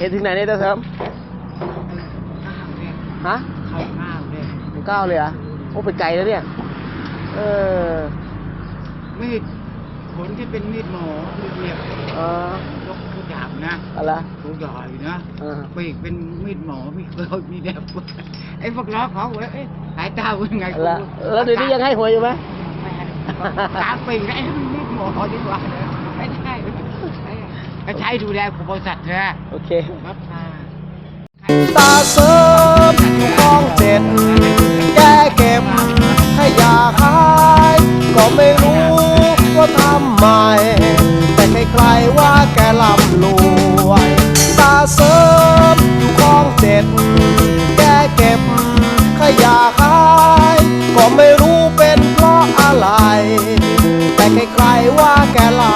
เห็นถึงไหนเนี่ยตาเสริมฮะเข้าข้าวเนี่ยถึงเก้าเลยเหรอะโอ้ไปไกลแล้วเนี่ย เออมีดผลที่เป็นมีดหมอมีดเหน็บเออยกผู้ดาบนะอะไรตัวใหญ่นะเออปีกเป็นมีดหมอมีเกลียวมีแดบไอ้พวกล้อเขาเว้ยเอ้ยสายตาเป็นไงกูแล้วแล้วเดี๋ยวนี้ยังให้หวยอยู่ไหมไม่ให้ตามปีกไอ้นี่มีดหมอดีกว่านะไม่ใช่ ก็ใช้ดูแลของบริษัทเธอโอเค ครับค่ะตาเสริมกองเจ็ดแก้เก็บให้อยาหายก็ไม่รู้ว่าทำไมแต่ใครๆว่าแกลำรวยตาเสริมอยู่คลองเจ็ดแก่เก็บขยะหายก็ไม่รู้เป็นเพราะอะไร แต่ใครๆว่าแกลำ